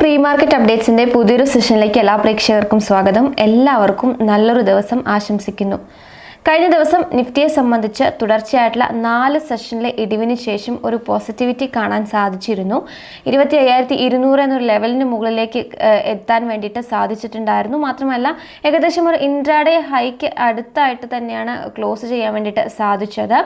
Pre market അപ്ഡേറ്റ്സിന്റെ പുതിയൊരു സെഷനിലേക്ക് എല്ലാ പ്രേക്ഷകർക്കും സ്വാഗതം. എല്ലാവർക്കും നല്ലൊരു ദിവസം ആശംസിക്കുന്നു. കഴിഞ്ഞ ദിവസം നിഫ്റ്റിയെ സംബന്ധിച്ച് തുടർച്ചയായിട്ടുള്ള നാല് സെഷനിലെ ഇടിവിന് ശേഷം ഒരു പോസിറ്റിവിറ്റി കാണാൻ സാധിച്ചിരുന്നു. ഇരുപത്തി അയ്യായിരത്തി ഇരുന്നൂറ് എന്നൊരു ലെവലിന് മുകളിലേക്ക് എത്താൻ വേണ്ടിയിട്ട് സാധിച്ചിട്ടുണ്ടായിരുന്നു. മാത്രമല്ല ഏകദേശം ഒരു ഇൻട്രാഡേ ഹൈക്ക് അടുത്തായിട്ട് തന്നെയാണ് ക്ലോസ് ചെയ്യാൻ വേണ്ടിയിട്ട് സാധിച്ചത്.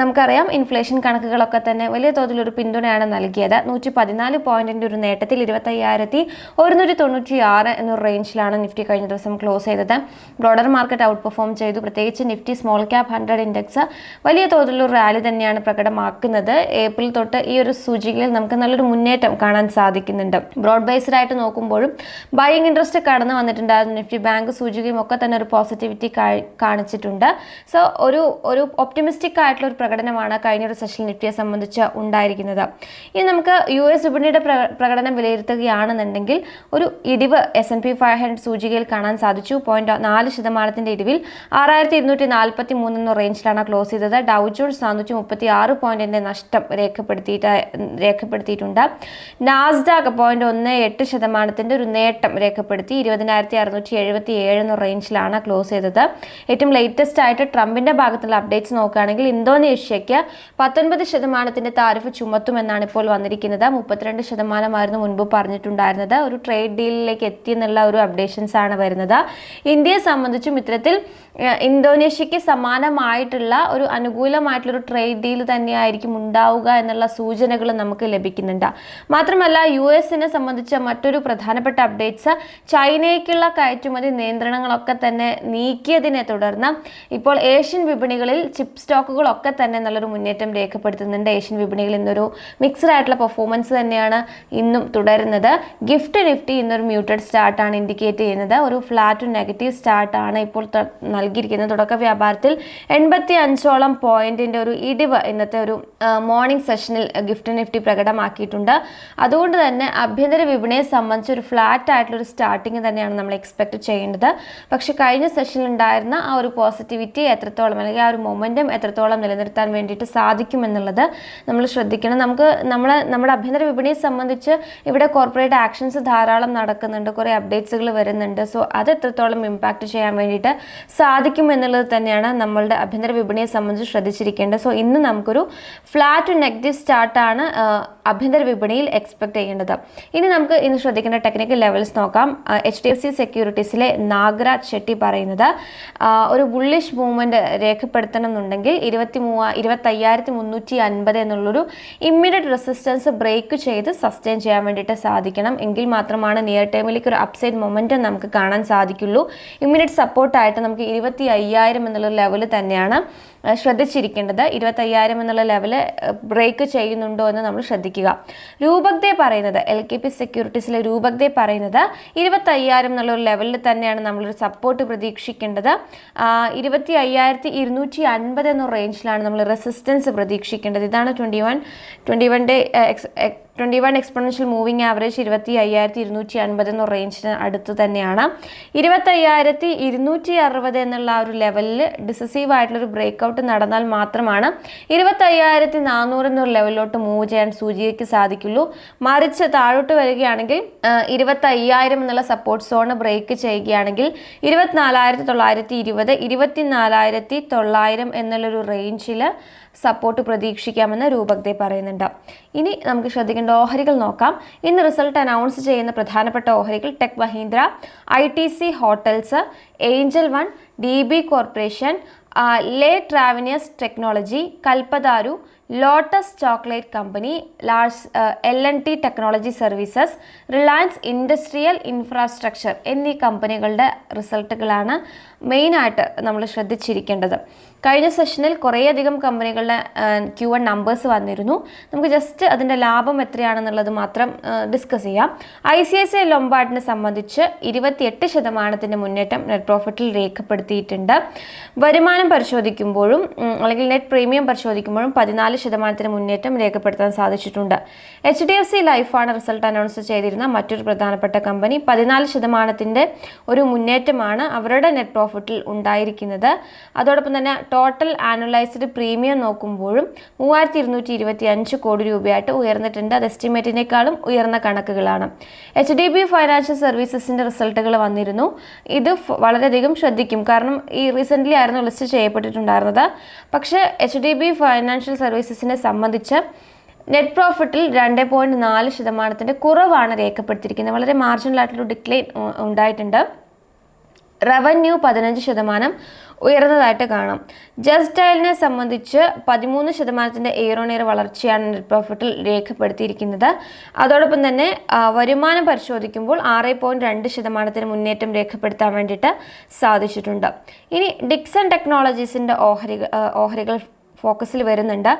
നമുക്കറിയാം ഇൻഫ്ലേഷൻ കണക്കുകളൊക്കെ തന്നെ വലിയ തോതിലൊരു പിന്തുണയാണ് നൽകിയത്. നൂറ്റി പതിനാല് പോയിന്റിന്റെ ഒരു നേട്ടത്തിൽ ഇരുപത്തയ്യായിരത്തി ഒരുന്നൂറ്റി തൊണ്ണൂറ്റി ആറ് എന്നൊരു റേഞ്ചിലാണ് നിഫ്റ്റി കഴിഞ്ഞ ദിവസം ക്ലോസ് ചെയ്തത്. ബ്രോഡർ മാർക്കറ്റ് ഔട്ട് പെർഫോം ചെയ്തു. പ്രത്യേകിച്ച് Nifty small cap hundred index വലിയ തോതിലൊരു റാലി തന്നെയാണ് പ്രകടമാക്കുന്നത്. ഏപ്രിൽ തൊട്ട് ഈ ഒരു സൂചികയിൽ നമുക്ക് നല്ലൊരു മുന്നേറ്റം കാണാൻ സാധിക്കുന്നുണ്ട്. ബ്രോഡ് ബേസ്ഡ് ആയിട്ട് നോക്കുമ്പോഴും ബൈയിങ് ഇൻട്രസ്റ്റ് കടന്നു വന്നിട്ടുണ്ടായിരുന്നു. നിഫ്റ്റി ബാങ്ക് സൂചികയും ഒക്കെ തന്നെ ഒരു പോസിറ്റിവിറ്റി കാണിച്ചിട്ടുണ്ട്. സോ ഒരു ഒരു ഒപ്റ്റിമിസ്റ്റിക് ആയിട്ടുള്ള ഒരു പ്രകടനമാണ് കഴിഞ്ഞ ഒരു സെഷൻ നിഫ്റ്റിയെ സംബന്ധിച്ച് ഉണ്ടായിരിക്കുന്നത്. ഇനി നമുക്ക് യു എസ് വിപണിയുടെ പ്രകടനം വിലയിരുത്തുകയാണെന്നുണ്ടെങ്കിൽ ഒരു ഇടിവ് S N P five hundred സൂചികയിൽ കാണാൻ സാധിച്ചു. പോയിന്റ് നാല് ശതമാനത്തിന്റെ ഇടിവിൽ ആറായിരത്തി ഇരുന്നൂറ്റി നാൽപ്പത്തി മൂന്ന് എന്ന റേഞ്ചിലാണ് ക്ലോസ് ചെയ്തത്. ഡൗ ജോൺസ് നാനൂറ്റി മുപ്പത്തി ആറ് പോയിന്റിന്റെ നഷ്ടം രേഖപ്പെടുത്തിയിട്ട് രേഖപ്പെടുത്തിയിട്ടുണ്ട്. നാസ്ഡാക്ക് പോയിന്റ് ഒന്ന് എട്ട് ശതമാനത്തിന്റെ ഒരു നേട്ടം രേഖപ്പെടുത്തി. ഇരുപതിനായിരത്തി അറുന്നൂറ്റി എഴുപത്തി ഏഴ് എന്ന റേഞ്ചിലാണ് ക്ലോസ് ചെയ്തത്. ഏറ്റവും ലേറ്റസ്റ്റ് ആയിട്ട് ട്രംപിന്റെ ഭാഗത്തുള്ള അപ്ഡേറ്റ്സ് നോക്കുകയാണെങ്കിൽ ഇന്തോനേഷ്യയ്ക്ക് പത്തൊൻപത് ശതമാനത്തിന്റെ താരിഫ് ചുമത്തുമെന്നാണ് ഇപ്പോൾ വന്നിരിക്കുന്നത്. മുപ്പത്തിരണ്ട് ശതമാനമായിരുന്നു മുൻപ് പറഞ്ഞിട്ടുണ്ടായിരുന്നത്. ഒരു ട്രേഡ് ഡീലിലേക്ക് എത്തി എന്നുള്ള ഒരു അപ്ഡേഷൻസ് ആണ് വരുന്നത്. ഇന്ത്യയെ സംബന്ധിച്ചും ഇത്തരത്തിൽ ഏഹ്, ഇന്തോനേഷ്യയ്ക്ക് സമാനമായിട്ടുള്ള ഒരു അനുകൂലമായിട്ടുള്ള ഒരു ട്രേഡ് ഡീൽ തന്നെയായിരിക്കും ഉണ്ടാവുക എന്നുള്ള സൂചനകൾ നമുക്ക് ലഭിക്കുന്നുണ്ട്. മാത്രമല്ല യു എസിനെ സംബന്ധിച്ച മറ്റൊരു പ്രധാനപ്പെട്ട അപ്ഡേറ്റ്സ് ചൈനയ്ക്കുള്ള കയറ്റുമതി നിയന്ത്രണങ്ങളൊക്കെ തന്നെ നീക്കിയതിനെ തുടർന്ന് ഇപ്പോൾ ഏഷ്യൻ വിപണികളിൽ ചിപ്പ് സ്റ്റോക്കുകളൊക്കെ തന്നെ നല്ലൊരു മുന്നേറ്റം രേഖപ്പെടുത്തുന്നുണ്ട്. ഏഷ്യൻ വിപണികളിൽ ഇന്നൊരു മിക്സഡ് ആയിട്ടുള്ള പെർഫോമൻസ് തന്നെയാണ് ഇന്നും തുടരുന്നത്. ഗിഫ്റ്റ് നിഫ്റ്റി ഇന്നൊരു മ്യൂട്ടഡ് സ്റ്റാർട്ടാണ് ഇൻഡിക്കേറ്റ് ചെയ്യുന്നത്. ഒരു ഫ്ലാറ്റ് നെഗറ്റീവ് സ്റ്റാർട്ടാണ് ഇപ്പോൾ നൽകിയിരിക്കുന്നത്. തുടക്ക വ്യാപാരത്തിൽ എൺപത്തി അഞ്ചോളം പോയിന്റിന്റെ ഒരു ഇടിവ് ഇന്നത്തെ ഒരു മോർണിംഗ് സെഷനിൽ ഗിഫ്റ്റ് നിഫ്റ്റി പ്രകടമാക്കിയിട്ടുണ്ട്. അതുകൊണ്ട് തന്നെ ആഭ്യന്തര വിപണിയെ സംബന്ധിച്ച് ഒരു ഫ്ലാറ്റ് ആയിട്ടുള്ള ഒരു സ്റ്റാർട്ടിങ് തന്നെയാണ് നമ്മൾ എക്സ്പെക്ട് ചെയ്യേണ്ടത്. പക്ഷേ കഴിഞ്ഞ സെഷനിൽ ഉണ്ടായിരുന്ന ആ ഒരു പോസിറ്റിവിറ്റി എത്രത്തോളം അല്ലെങ്കിൽ ആ ഒരു മൊമെന്റം എത്രത്തോളം നിലനിർത്താൻ വേണ്ടിയിട്ട് സാധിക്കുമെന്നുള്ളത് നമ്മൾ ശ്രദ്ധിക്കണം. നമുക്ക് നമ്മൾ നമ്മുടെ ആഭ്യന്തര വിപണിയെ സംബന്ധിച്ച് ഇവിടെ കോർപ്പറേറ്റ് ആക്ഷൻസ് ധാരാളം നടക്കുന്നുണ്ട്. കുറേ അപ്ഡേറ്റ്സുകൾ വരുന്നുണ്ട്. സോ അത് എത്രത്തോളം ഇമ്പാക്റ്റ് ചെയ്യാൻ വേണ്ടിയിട്ട് സാധിക്കും എന്നുള്ളത് തന്നെയാണ് നമ്മളുടെ ആഭ്യന്തര വിപണിയെ സംബന്ധിച്ച് ശ്രദ്ധിച്ചിരിക്കേണ്ടത്. സോ ഇന്ന് നമുക്കൊരു ഫ്ലാറ്റ് നെഗറ്റീവ് സ്റ്റാർട്ടാണ് ആഭ്യന്തര വിപണിയിൽ എക്സ്പെക്ട് ചെയ്യേണ്ടത്. ഇനി നമുക്ക് ഇന്ന് ശ്രദ്ധിക്കേണ്ട ടെക്നിക്കൽ ലെവൽസ് നോക്കാം. എച്ച് ഡി എഫ് സി സെക്യൂരിറ്റീസിലെ നാഗരാജ് ഷെട്ടി പറയുന്നത് ഒരു ബുള്ളിഷ് മൂവ്മെന്റ് രേഖപ്പെടുത്തണം എന്നുണ്ടെങ്കിൽ ഇരുപത്തി മൂവ ഇരുപത്തയ്യായിരത്തി മുന്നൂറ്റി അൻപത് എന്നുള്ളൊരു ഇമ്മീഡിയറ്റ് റെസിസ്റ്റൻസ് ബ്രേക്ക് ചെയ്ത് സസ്റ്റെയിൻ ചെയ്യാൻ വേണ്ടിയിട്ട് സാധിക്കണം. എങ്കിൽ മാത്രമാണ് നിയർ ടൈമിലേക്ക് ഒരു അപ്സൈഡ് മൊമെന്റം നമുക്ക് കാണാൻ സാധിക്കുള്ളൂ. ഇമ്മീഡിയറ്റ് സപ്പോർട്ടായിട്ട് നമുക്ക് ഇരുപത്തി അയ്യായിരം എന്നുള്ള ലെവൽ തന്നെയാണ്. ശ്രദ്ധിച്ചിരിക്കേണ്ടത് ഇരുപത്തയ്യായിരം എന്നുള്ള ലെവൽ ബ്രേക്ക് ചെയ്യുന്നുണ്ടോ എന്ന് നമ്മൾ ശ്രദ്ധിക്കുക. രൂപക്തെ പറയുന്നത് എൽ കെ പി സെക്യൂരിറ്റീസിലെ രൂപക്തെ പറയുന്നത് ഇരുപത്തയ്യായിരം എന്നുള്ള ഒരു ലെവലിൽ തന്നെയാണ് നമ്മളൊരു സപ്പോർട്ട് പ്രതീക്ഷിക്കേണ്ടത്. ഇരുപത്തി അയ്യായിരത്തി ഇരുന്നൂറ്റി അൻപത് എന്ന റേഞ്ചിലാണ് നമ്മൾ റെസിസ്റ്റൻസ് പ്രതീക്ഷിക്കേണ്ടത്. ഇതാണ് twenty one twenty one day twenty one exponential moving average ഇരുപത്തി അയ്യായിരത്തി ഇരുന്നൂറ്റി അൻപത് എന്ന റേഞ്ചിന് അടുത്ത് തന്നെയാണ്. ഇരുപത്തയ്യായിരത്തി ഇരുന്നൂറ്റി അറുപത് എന്നുള്ള ആ ഒരു ലെവലിൽ ഡിസസീവ് ആയിട്ടുള്ളൊരു ബ്രേക്കൗട്ട് നടന്നാൽ മാത്രമാണ് ഇരുപത്തയ്യായിരത്തി നാനൂറ് എന്നൊരു ലെവലിലോട്ട് മൂവ് ചെയ്യാൻ സൂചികയ്ക്ക് സാധിക്കുള്ളൂ. മറിച്ച് താഴോട്ട് വരികയാണെങ്കിൽ ഇരുപത്തയ്യായിരം എന്നുള്ള സപ്പോർട്ട് സോൺ ബ്രേക്ക് ചെയ്യുകയാണെങ്കിൽ ഇരുപത്തിനാലായിരത്തി തൊള്ളായിരത്തി ഇരുപത് ഇരുപത്തിനാലായിരത്തി തൊള്ളായിരം എന്നുള്ളൊരു റേഞ്ചിൽ സപ്പോർട്ട് പ്രതീക്ഷിക്കാമെന്ന് രൂപക്തെ പറയുന്നുണ്ട്. ഇനി നമുക്ക് ശ്രദ്ധിക്കേണ്ട ഓഹരികൾ നോക്കാം. ഇന്ന് റിസൾട്ട് അനൗൺസ് ചെയ്യുന്ന പ്രധാനപ്പെട്ട ഓഹരികൾ tech Mahindra I T C hotels angel one D B corporation Le Travenues technology Kalpataru lotus chocolate company Lars L N T technology services Reliance industrial infrastructure എന്നീ കമ്പനികളുടെ റിസൾട്ടുകളാണ് മെയിനായിട്ട് നമ്മൾ ശ്രദ്ധിച്ചിരിക്കേണ്ടത്. കഴിഞ്ഞ സെഷനിൽ കുറേയധികം കമ്പനികളുടെ ക്യു വൺ നമ്പേഴ്സ് വന്നിരുന്നു. നമുക്ക് ജസ്റ്റ് അതിന്റെ ലാഭം എത്രയാണെന്നുള്ളത് മാത്രം ഡിസ്കസ് ചെയ്യാം. I C I C I ലൊമ്പാർഡിനെ സംബന്ധിച്ച് ഇരുപത്തിയെട്ട് ശതമാനത്തിന്റെ മുന്നേറ്റം നെറ്റ് പ്രോഫിറ്റിൽ രേഖപ്പെടുത്തിയിട്ടുണ്ട്. വരുമാനം പരിശോധിക്കുമ്പോഴും അല്ലെങ്കിൽ നെറ്റ് പ്രീമിയം പരിശോധിക്കുമ്പോഴും പതിനാല് ശതമാനത്തിന് മുന്നേറ്റം രേഖപ്പെടുത്താൻ സാധിച്ചിട്ടുണ്ട്. എച്ച് ഡി എഫ് സി ലൈഫാണ് റിസൾട്ട് അനൗൺസ് ചെയ്തിരുന്ന മറ്റൊരു പ്രധാനപ്പെട്ട കമ്പനി. പതിനാല് ശതമാനത്തിന്റെ ഒരു മുന്നേറ്റമാണ് അവരുടെ നെറ്റ് പ്രോഫിറ്റിൽ ഉണ്ടായിരിക്കുന്നത്. അതോടൊപ്പം തന്നെ ടോട്ടൽ ആനുവലൈസ്ഡ് പ്രീമിയം നോക്കുമ്പോഴും മൂവായിരത്തി ഇരുന്നൂറ്റി ഇരുപത്തി അഞ്ച് കോടി രൂപയായിട്ട് ഉയർന്നിട്ടുണ്ട്. അത് എസ്റ്റിമേറ്റിനേക്കാളും ഉയർന്ന കണക്കുകളാണ്. എച്ച് ഡി ബി ഫൈനാൻഷ്യൽ സർവീസസിന്റെ റിസൾട്ടുകൾ വന്നിരുന്നു. ഇത് വളരെയധികം ശ്രദ്ധിക്കും. കാരണം ഈ റീസെന്റ്ലി ആയിരുന്നു ലിസ്റ്റ് ചെയ്യപ്പെട്ടിട്ടുണ്ടായിരുന്നത്. പക്ഷേ എച്ച് ഡി ബി ഫൈനാൻഷ്യൽ സർവീസസിനെ സംബന്ധിച്ച് നെറ്റ് പ്രോഫിറ്റിൽ രണ്ട് പോയിന്റ് നാല് ശതമാനത്തിന്റെ കുറവാണ് രേഖപ്പെടുത്തിയിരിക്കുന്നത്. വളരെ മാർജിനൽ ആയിട്ടുള്ള ഡിക്ലൈൻ ഉണ്ടായിട്ടുണ്ട്. റവന്യൂ പതിനഞ്ച് ശതമാനം ഉയർന്നതായിട്ട് കാണാം. ജസ്റ്റ് ഡയലിനെ സംബന്ധിച്ച് പതിമൂന്ന് ശതമാനത്തിന്റെ ഇയർ വളർച്ചയാണ് നെറ്റ് പ്രോഫിറ്റിൽ രേഖപ്പെടുത്തിയിരിക്കുന്നത്. അതോടൊപ്പം തന്നെ വരുമാനം പരിശോധിക്കുമ്പോൾ ആറ് പോയിന്റ് രണ്ട് ശതമാനത്തിന് മുന്നേറ്റം രേഖപ്പെടുത്താൻ വേണ്ടിയിട്ട് സാധിച്ചിട്ടുണ്ട്. ഇനി ഡിക്സൺ ടെക്നോളജീസിന്റെ ഓഹരികൾ ഓഹരികൾ ഫോക്കസിൽ വരുന്നുണ്ട്.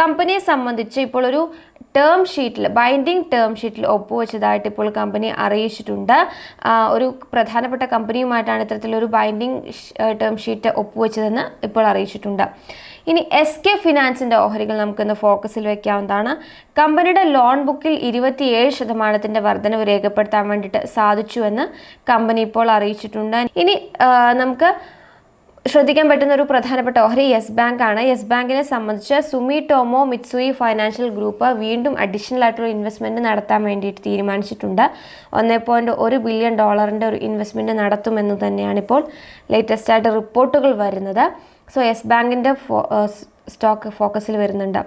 കമ്പനിയെ സംബന്ധിച്ച് ഇപ്പോൾ ഒരു ടേം ഷീറ്റിൽ ബൈൻഡിങ് ടേം ഷീറ്റിൽ ഒപ്പുവെച്ചതായിട്ട് ഇപ്പോൾ കമ്പനി അറിയിച്ചിട്ടുണ്ട്. ഒരു പ്രധാനപ്പെട്ട കമ്പനിയുമായിട്ടാണ് ഇത്തരത്തിലൊരു ബൈൻഡിങ് ടേം ഷീറ്റ് ഒപ്പുവെച്ചതെന്ന് ഇപ്പോൾ അറിയിച്ചിട്ടുണ്ട്. ഇനി എസ് കെ ഫിനാൻസിന്റെ ഓഹരികൾ നമുക്കിന്ന് ഫോക്കസിൽ വെക്കാവുന്നതാണ്. കമ്പനിയുടെ ലോൺ ബുക്കിൽ ഇരുപത്തിയേഴ് ശതമാനത്തിന്റെ വർധനവ് രേഖപ്പെടുത്താൻ വേണ്ടിയിട്ട് സാധിച്ചുവെന്ന് കമ്പനി ഇപ്പോൾ അറിയിച്ചിട്ടുണ്ട്. ഇനി നമുക്ക് ശ്രദ്ധിക്കാൻ പറ്റുന്ന ഒരു പ്രധാനപ്പെട്ട ഓഹരി യെസ് ബാങ്ക് ആണ്. യെസ് ബാങ്കിനെ സംബന്ധിച്ച് Sumitomo Mitsui financial group വീണ്ടും അഡീഷണൽ ആയിട്ടുള്ള ഇൻവെസ്റ്റ്മെന്റ് നടത്താൻ വേണ്ടിയിട്ട് തീരുമാനിച്ചിട്ടുണ്ട്. ഒന്നേ പോയിന്റ് ഒരു ബില്യൺ ഡോളറിന്റെ ഒരു ഇൻവെസ്റ്റ്മെന്റ് നടത്തുമെന്ന് തന്നെയാണ് ഇപ്പോൾ ലേറ്റസ്റ്റ് ആയിട്ട് റിപ്പോർട്ടുകൾ വരുന്നത്. സോ യെസ് ബാങ്കിന്റെ സ്റ്റോക്ക് ഫോക്കസിൽ വരുന്നുണ്ട്.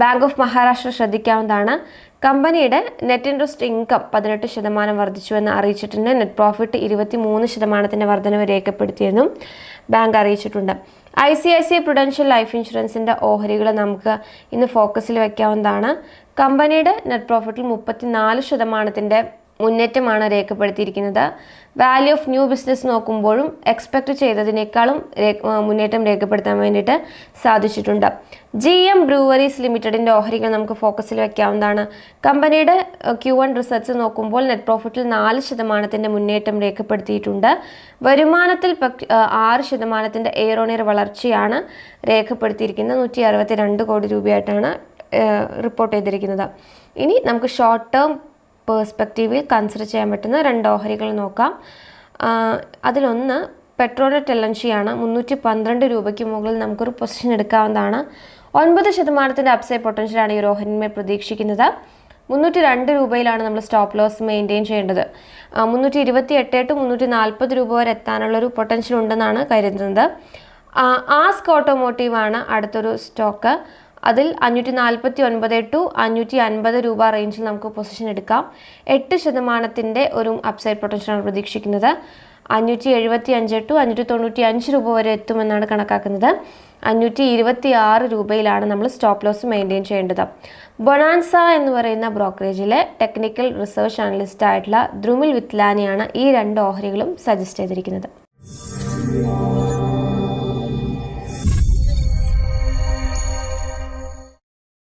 ബാങ്ക് ഓഫ് മഹാരാഷ്ട്ര ശ്രദ്ധിക്കാവുന്നതാണ്. കമ്പനിയുടെ നെറ്റ് ഇൻട്രസ്റ്റ് ഇൻകം പതിനെട്ട് ശതമാനം വർദ്ധിച്ചുവെന്ന് അറിയിച്ചിട്ടുണ്ട്. നെറ്റ് പ്രോഫിറ്റ് ഇരുപത്തി മൂന്ന് ശതമാനത്തിന്റെ വർധനവ് രേഖപ്പെടുത്തിയെന്നും ബാങ്ക് അറിയിച്ചിട്ടുണ്ട്. I C I C I prudential life ഇൻഷുറൻസിന്റെ ഓഹരികൾ നമുക്ക് ഇന്ന് ഫോക്കസിൽ വയ്ക്കാവുന്നതാണ് കമ്പനിയുടെ നെറ്റ് പ്രോഫിറ്റിൽ മുപ്പത്തി നാല് ശതമാനത്തിന്റെ മുന്നേറ്റമാണ് രേഖപ്പെടുത്തിയിരിക്കുന്നത്. വാല്യൂ ഓഫ് ന്യൂ ബിസിനസ് നോക്കുമ്പോഴും എക്സ്പെക്ട് ചെയ്തതിനേക്കാളും മുന്നേറ്റം രേഖപ്പെടുത്താൻ വേണ്ടിയിട്ട് സാധിച്ചിട്ടുണ്ട്. ജി എം ബ്രൂവറീസ് ലിമിറ്റഡിന്റെ ഓഹരികൾ നമുക്ക് ഫോക്കസിൽ വയ്ക്കാവുന്നതാണ് കമ്പനിയുടെ ക്യു വൺ റിസർച്ച് നോക്കുമ്പോൾ നെറ്റ് പ്രോഫിറ്റിൽ നാല് ശതമാനത്തിന്റെ മുന്നേറ്റം രേഖപ്പെടുത്തിയിട്ടുണ്ട്. വരുമാനത്തിൽ ആറ് ശതമാനത്തിന്റെ ഇയർ വളർച്ചയാണ് രേഖപ്പെടുത്തിയിരിക്കുന്നത്. നൂറ്റി അറുപത്തി രണ്ട് കോടി രൂപയായിട്ടാണ് റിപ്പോർട്ട് ചെയ്തിരിക്കുന്നത്. ഇനി നമുക്ക് ഷോർട്ട് ടേം പേഴ്സ്പെക്റ്റീവിൽ കൺസിഡർ ചെയ്യാൻ പറ്റുന്ന രണ്ട് ഓഹരികൾ നോക്കാം. അതിലൊന്ന് പെട്രോനെറ്റ് ടെലൻഷിയാണ് മുന്നൂറ്റി പന്ത്രണ്ട് രൂപയ്ക്ക് മുകളിൽ നമുക്കൊരു പൊസിഷൻ എടുക്കാവുന്നതാണ്. ഒൻപത് ശതമാനത്തിന്റെ അപ്സൈഡ് പൊട്ടൻഷ്യലാണ് ഈ ഓഹരിന്മേൽ പ്രതീക്ഷിക്കുന്നത്. മുന്നൂറ്റി രണ്ട് രൂപയിലാണ് നമ്മൾ സ്റ്റോപ്പ് ലോസ് മെയിന്റെയിൻ ചെയ്യേണ്ടത്. മുന്നൂറ്റി ഇരുപത്തി എട്ട് ടു മുന്നൂറ്റി നാൽപ്പത് രൂപ വരെ എത്താനുള്ളൊരു പൊട്ടൻഷ്യൽ ഉണ്ടെന്നാണ് കരുതുന്നത്. ആസ്ക് ഓട്ടോമോട്ടീവാണ് അടുത്തൊരു സ്റ്റോക്ക് അതിൽ അഞ്ഞൂറ്റി നാൽപ്പത്തി ഒൻപത് ടു അഞ്ഞൂറ്റി അൻപത് രൂപ റേഞ്ചിൽ നമുക്ക് പൊസിഷൻ എടുക്കാം. എട്ട് ശതമാനത്തിന്റെ ഒരു അപ്സൈഡ് പൊട്ടൻഷ്യലാണ് പ്രതീക്ഷിക്കുന്നത്. അഞ്ഞൂറ്റി എഴുപത്തി അഞ്ച് ടു അഞ്ഞൂറ്റി തൊണ്ണൂറ്റി അഞ്ച് രൂപ വരെ എത്തുമെന്നാണ് കണക്കാക്കുന്നത്. അഞ്ഞൂറ്റി ഇരുപത്തി ആറ് രൂപയിലാണ് നമ്മൾ സ്റ്റോപ്പ് ലോസ് മെയിന്റെയിൻ ചെയ്യേണ്ടത്. ബൊണാൻസ എന്ന് പറയുന്ന ബ്രോക്കറേജിലെ ടെക്നിക്കൽ റിസർച്ച് അനലിസ്റ്റ് ആയിട്ടുള്ള ദ്രുമിൽ വിത്ലാനിയാണ് ഈ രണ്ട് ഓഹരികളും സജസ്റ്റ് ചെയ്തിരിക്കുന്നത്.